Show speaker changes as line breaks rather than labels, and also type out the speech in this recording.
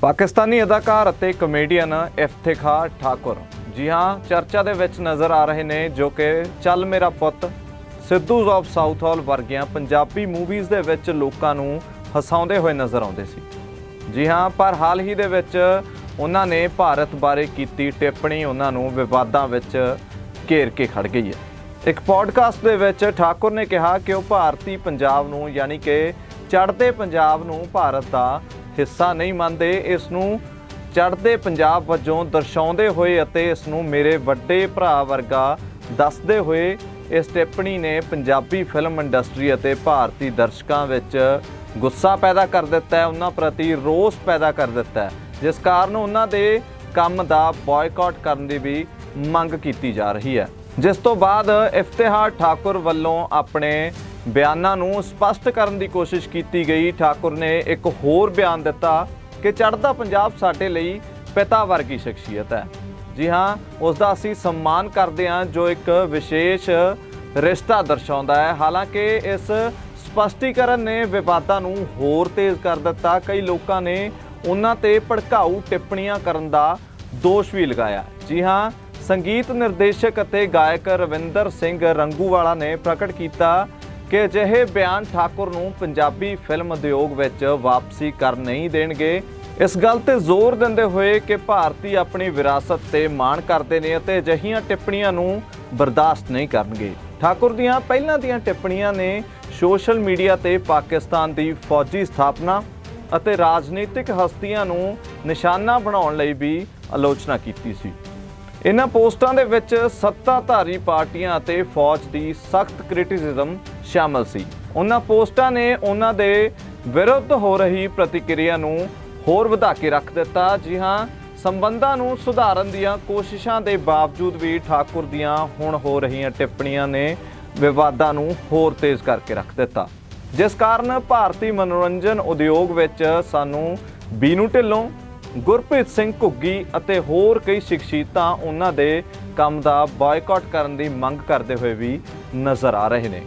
ਪਾਕਿਸਤਾਨੀ ਅਦਾਕਾਰ ਅਤੇ ਕਮੇਡੀਅਨ ਇਫਤਿਖਾਰ ਠਾਕੁਰ। ਜੀ ਹਾਂ, ਚਰਚਾ ਦੇ ਵਿੱਚ ਨਜ਼ਰ ਆ ਰਹੇ ਨੇ ਜੋ ਕਿ ਚੱਲ ਮੇਰਾ ਪੁੱਤ, ਸਿੱਧੂਜ਼ ਆਫ ਸਾਊਥ ਹਾਲ ਵਰਗੀਆਂ ਪੰਜਾਬੀ ਮੂਵੀਜ਼ ਦੇ ਵਿੱਚ ਲੋਕਾਂ ਨੂੰ ਹਸਾਉਂਦੇ ਹੋਏ ਨਜ਼ਰ ਆਉਂਦੇ ਸੀ। ਜੀ ਹਾਂ, ਪਰ ਹਾਲ ਹੀ ਦੇ ਵਿੱਚ ਉਹਨਾਂ ਨੇ ਭਾਰਤ ਬਾਰੇ ਕੀਤੀ ਟਿੱਪਣੀ, ਉਹਨਾਂ ਨੂੰ ਵਿਵਾਦਾਂ ਵਿੱਚ ਘੇਰ ਕੇ ਖੜ ਗਈ ਹੈ। ਇੱਕ ਪੋਡਕਾਸਟ ਦੇ ਵਿੱਚ ਠਾਕੁਰ ਨੇ ਕਿਹਾ ਕਿ ਉਹ ਭਾਰਤੀ ਪੰਜਾਬ ਨੂੰ, ਯਾਨੀ ਕਿ ਚੜ੍ਹਦੇ ਪੰਜਾਬ ਨੂੰ ਭਾਰਤ ਦਾ ਹਿੱਸਾ ਨਹੀਂ ਮੰਨਦੇ, ਇਸ ਨੂੰ ਚੜ੍ਹਦੇ ਪੰਜਾਬ ਵਜੋਂ ਦਰਸਾਉਂਦੇ ਹੋਏ ਅਤੇ ਇਸ ਨੂੰ ਮੇਰੇ ਵੱਡੇ ਭਰਾ ਵਰਗਾ ਦੱਸਦੇ ਹੋਏ ਇਸ ਟਿੱਪਣੀ ਨੇ ਪੰਜਾਬੀ ਫਿਲਮ ਇੰਡਸਟਰੀ ਅਤੇ ਭਾਰਤੀ ਦਰਸ਼ਕਾਂ ਵਿੱਚ ਗੁੱਸਾ ਪੈਦਾ ਕਰ ਦਿੱਤਾ ਹੈ, ਉਹਨਾਂ ਪ੍ਰਤੀ ਰੋਸ ਪੈਦਾ ਕਰ ਦਿੱਤਾ ਹੈ, ਜਿਸ ਕਾਰਨ ਉਹਨਾਂ ਦੇ ਕੰਮ ਦਾ ਬਾਇਕਾਟ ਕਰਨ ਦੀ ਵੀ ਮੰਗ ਕੀਤੀ ਜਾ ਰਹੀ ਹੈ। ਜਿਸ ਤੋਂ ਬਾਅਦ ਇਫਤਿਹਾਰ ਠਾਕੁਰ ਵੱਲੋਂ ਆਪਣੇ ਬਿਆਨਾਂ ਨੂੰ ਸਪਸ਼ਟ ਕਰਨ ਦੀ ਕੋਸ਼ਿਸ਼ ਕੀਤੀ ਗਈ। ਠਾਕੁਰ ਨੇ ਇੱਕ ਹੋਰ ਬਿਆਨ ਦਿੱਤਾ ਕਿ ਚੜ੍ਹਦਾ ਪੰਜਾਬ ਸਾਡੇ ਲਈ ਪਿਤਾ ਵਰਗੀ ਸ਼ਖਸੀਅਤ ਹੈ। ਜੀ ਹਾਂ ਉਸ ਦਾ ਅਸੀਂ ਸਨਮਾਨ ਕਰਦੇ ਹਾਂ, ਜੋ ਇੱਕ ਵਿਸ਼ੇਸ਼ ਰਿਸ਼ਤਾ ਦਰਸਾਉਂਦਾ ਹੈ। ਹਾਲਾਂਕਿ ਇਸ ਸਪਸ਼ਟੀਕਰਨ ਨੇ ਵਿਵਾਦਾਂ ਨੂੰ ਹੋਰ ਤੇਜ਼ ਕਰ ਦਿੱਤਾ। ਕਈ ਲੋਕਾਂ ਨੇ ਉਹਨਾਂ ਤੇ ਭੜਕਾਊ ਟਿੱਪਣੀਆਂ ਕਰਨ ਦਾ ਦੋਸ਼ ਵੀ ਲਗਾਇਆ। ਜੀ ਹਾਂ, ਸੰਗੀਤ ਨਿਰਦੇਸ਼ਕ ਅਤੇ ਗਾਇਕ ਰਵਿੰਦਰ ਸਿੰਘ ਰੰਗੂਵਾਲਾ ਨੇ ਪ੍ਰਗਟ ਕੀਤਾ ਕਿ ਅਜਿਹੇ ਬਿਆਨ ਠਾਕੁਰ ਨੂੰ ਪੰਜਾਬੀ ਫਿਲਮ ਉਦਯੋਗ ਵਿੱਚ ਵਾਪਸੀ ਕਰ ਨਹੀਂ ਦੇਣਗੇ। ਇਸ ਗੱਲ ਤੇ ਜ਼ੋਰ ਦਿੰਦੇ ਹੋਏ ਕਿ ਭਾਰਤੀ ਆਪਣੀ ਵਿਰਾਸਤ ਤੇ ਮਾਣ ਕਰਦੇ ਨੇ ਅਤੇ ਅਜਿਹੀਆਂ ਟਿੱਪਣੀਆਂ ਨੂੰ ਬਰਦਾਸ਼ਤ ਨਹੀਂ ਕਰਨਗੇ। ਠਾਕੁਰ ਦੀਆਂ ਪਹਿਲਾਂ ਦੀਆਂ ਟਿੱਪਣੀਆਂ ਨੇ ਸੋਸ਼ਲ ਮੀਡੀਆ ਤੇ ਪਾਕਿਸਤਾਨ ਦੀ ਫੌਜੀ ਸਥਾਪਨਾ ਅਤੇ ਰਾਜਨੀਤਿਕ ਹਸਤੀਆਂ ਨੂੰ ਨਿਸ਼ਾਨਾ ਬਣਾਉਣ ਲਈ ਵੀ ਆਲੋਚਨਾ ਕੀਤੀ ਸੀ। ਇਹਨਾਂ ਪੋਸਟਾਂ ਦੇ ਵਿੱਚ ਸੱਤਾਧਾਰੀ ਪਾਰਟੀਆਂ ਅਤੇ ਫੌਜ ਦੀ ਸਖਤ ਕ੍ਰਿਟਿਸਿਜ਼ਮ ਸ਼ਾਮਲ ਸੀ। ਉਹਨਾਂ ਪੋਸਟਾਂ ਨੇ ਉਹਨਾਂ ਦੇ ਵਿਰੁੱਧ ਹੋ ਰਹੀ ਪ੍ਰਤੀਕਿਰਿਆ ਨੂੰ ਹੋਰ ਵਧਾ ਕੇ ਰੱਖ ਦਿੱਤਾ। ਜੀ ਹਾਂ, ਸੰਬੰਧਾਂ ਨੂੰ ਸੁਧਾਰਨ ਦੀਆਂ ਕੋਸ਼ਿਸ਼ਾਂ ਦੇ ਬਾਵਜੂਦ ਵੀ ਠਾਕੁਰ ਦੀਆਂ ਹੁਣ ਹੋ ਰਹੀਆਂ ਟਿੱਪਣੀਆਂ ਨੇ ਵਿਵਾਦਾਂ ਨੂੰ ਹੋਰ ਤੇਜ਼ ਕਰਕੇ ਰੱਖ ਦਿੱਤਾ। ਜਿਸ ਕਾਰਨ ਭਾਰਤੀ ਮਨੋਰੰਜਨ ਉਦਯੋਗ ਵਿੱਚ ਸਾਨੂੰ ਬੀਨੂ ਢਿੱਲੋਂ ਗੁਰਪ੍ਰੀਤ ਸਿੰਘ ਘੁੱਗੀ ਅਤੇ ਹੋਰ ਕਈ ਸ਼ਖਸੀਅਤਾਂ ਉਹਨਾਂ ਦੇ ਕੰਮ ਦਾ ਬਾਇਕਾਟ ਕਰਨ ਦੀ ਮੰਗ ਕਰਦੇ ਹੋਏ ਵੀ ਨਜ਼ਰ ਆ ਰਹੇ ਨੇ।